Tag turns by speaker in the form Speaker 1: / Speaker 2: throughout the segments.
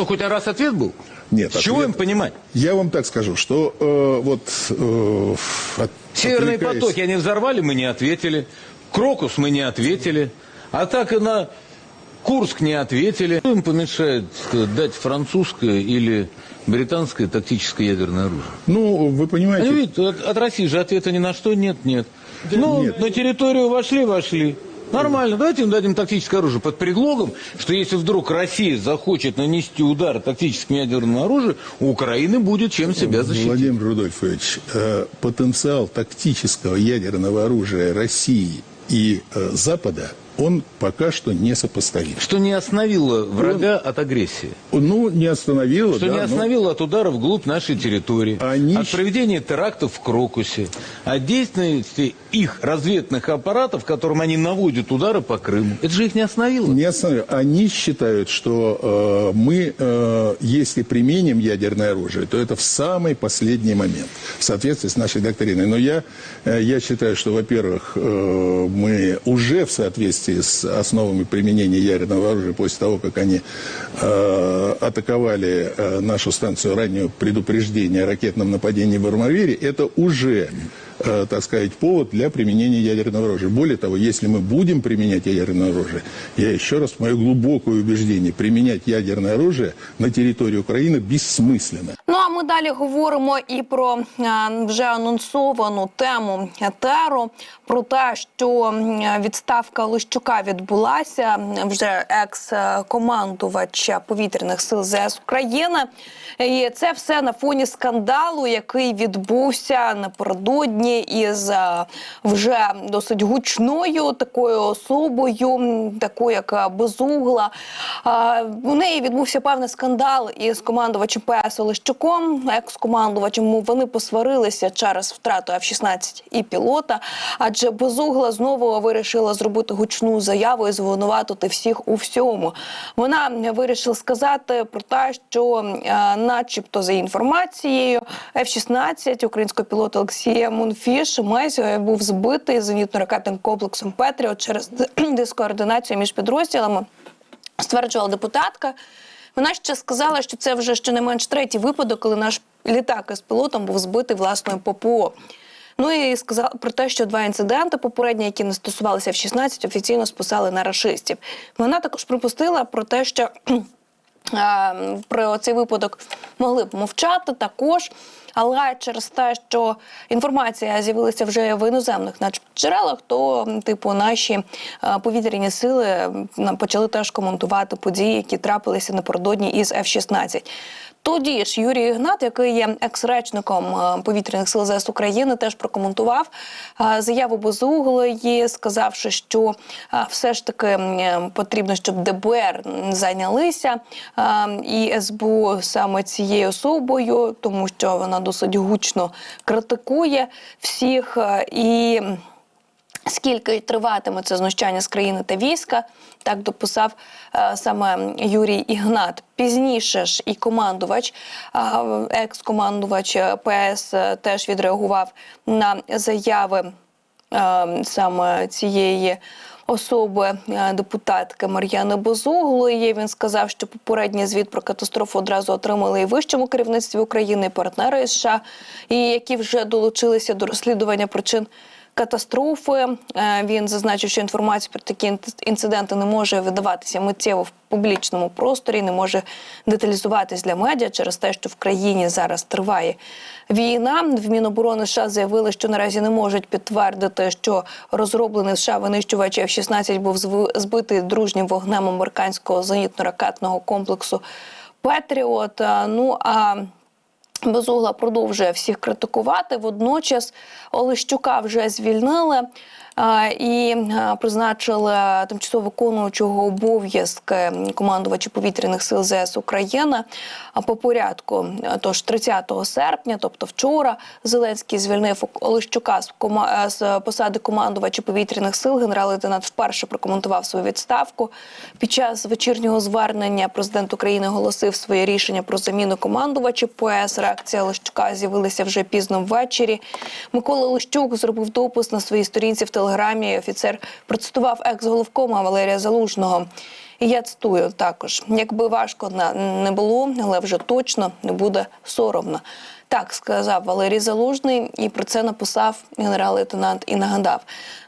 Speaker 1: Что, хоть раз ответ был?
Speaker 2: Нет,
Speaker 1: С чего
Speaker 2: ответ-
Speaker 1: им понимать?
Speaker 2: Я вам так скажу, что э, вот... э, от-
Speaker 1: Северные
Speaker 2: отвлекаясь-
Speaker 1: потоки они взорвали, мы не ответили. Крокус мы не ответили. А так и на Курск не ответили. Что им помешает дать французское или британское тактическое ядерное оружие?
Speaker 2: Ну, вы понимаете...
Speaker 1: Они видят, от, от России же ответа ни на что нет, нет. Ну,
Speaker 2: Нет.
Speaker 1: на территорию вошли, вошли. Нормально, давайте им дадим тактическое оружие под предлогом, что если вдруг Россия захочет нанести удар тактическим ядерным оружием, у Украины будет чем себя защитить.
Speaker 2: Владимир Рудольфович, э, потенциал тактического ядерного оружия России и э, Запада, он пока что несопоставим.
Speaker 1: Что не остановило врага от агрессии.
Speaker 2: Ну, не остановило,
Speaker 1: Что
Speaker 2: да,
Speaker 1: не
Speaker 2: но-
Speaker 1: остановило от ударов вглубь нашей территории,
Speaker 2: Они
Speaker 1: от проведения терактов в Крокусе, от деятельности их разведных аппаратов, которым они наводят удары по Крыму. Это же их не остановило.
Speaker 2: Не остановил. Они считают, что э, мы, э, если применим ядерное оружие, то это в самый последний момент, в соответствии с нашей доктриной. Но я, э, я считаю, что, во-первых, э, мы уже в соответствии с основами применения ядерного оружия, после того, как они э, атаковали э, нашу станцию раннего предупреждения о ракетном нападении в Армавире, это уже э, так сказать, повод для применения ядерного оружия. Более того, если мы будем применять ядерное оружие, я еще раз, мое глубокое убеждение, применять ядерное оружие на территории Украины бессмысленно.
Speaker 3: Ну а ми далі говоримо і про е, вже анонсовану тему етеру, про те, що відставка Лищука відбулася. Вже екс-командувач повітряних сил ЗС України. І це все на фоні скандалу, який відбувся напередодні із е, вже досить гучною такою особою, такою як е, безугла. Е, У неї відбувся певний скандал із командувачем ПС Олещуком, екс-командувачем. Вони посварилися через втрату F-16 і пілота. Адже безугла знову вирішила зробити гучну заяву і звинуватити всіх у всьому. Вона вирішила сказати про те, що, е, начебто, за інформацією, F-16 українського пілота Олексія Мунфіш Мезь е, був збитий зенітно-ракетним комплексом Петріот через дискоординацію між підрозділами стверджувала депутатка. Вона ще сказала, що це вже щонайменш третій випадок, коли наш літак із пілотом був збитий власною ППО. Ну і сказала про те, що два інциденти попередні, які не стосувалися в 16, офіційно списали на рашистів. Вона також припустила про те, що про цей випадок могли б мовчати також. Але через те, що інформація з'явилася вже в іноземних, начебто джерелах, то типу наші повітряні сили почали теж коментувати події, які трапилися напередодні із F-16. Тоді ж Юрій Ігнат, який є екс-речником е, повітряних сил ЗС України, теж прокоментував е, заяву Безуглої, сказавши, що е, все ж таки потрібно, щоб ДБР зайнялися і СБУ саме цією особою, тому що вона досить гучно критикує всіх і. Скільки триватиме це знущання з країни та війська, так дописав е, саме Юрій Ігнат. Пізніше ж і командувач, е, екс-командувач е, ПС теж відреагував на заяви саме цієї особи депутатки Мар'яни Бозуглої. Він сказав, що попередній звіт про катастрофу одразу отримали і вищому керівництві України, і партнери США, і які вже долучилися до розслідування причин. Катастрофи Е, він зазначив, що інформація про такі інц- інциденти не може видаватися миттєво в публічному просторі, не може деталізуватись для медіа через те, що в країні зараз триває війна. В Міноборони США заявили, що наразі не можуть підтвердити, що розроблений США винищувач F-16 був збитий дружнім вогнем американського зенітно-ракетного комплексу Петріот. Е, Ну а Безугла продовжує всіх критикувати. Водночас Олещука вже звільнили і призначили тимчасово виконуючого обов'язки командувача повітряних сил ЗС України по порядку. Тож 30 серпня, тобто вчора, Зеленський звільнив Олещука з, кома- е, з посади командувача повітряних сил. Генерал-лейтенант вперше прокоментував свою відставку. Під час вечірнього звернення президент України оголосив своє рішення про заміну командувача ПС. Реакція Лищука з'явилася вже пізно ввечері. Микола Лищук зробив допис на своїй сторінці в телеграмі. Офіцер процитував екс-головкома Валерія Залужного. І я цитую також: якби важко не було, але вже точно не буде соромно. Так сказав Валерій Залужний, і про це написав генерал-лейтенант і нагадав.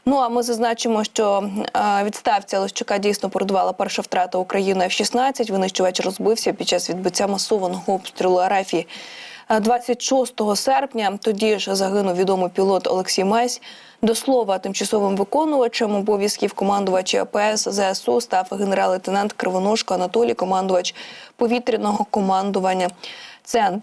Speaker 3: Ну а ми зазначимо, що відставці Лищука дійсно породувала перша втрата України F-16. Винищувач розбився під час відбиття масованого обстрілу Арафії. Е, 26 серпня тоді ж загинув відомий пілот Олексій Месь. До слова, тимчасовим виконувачем обов'язків командувача АПС ЗСУ став генерал-лейтенант Кривоножко Анатолій, командувач повітряного командування. Центр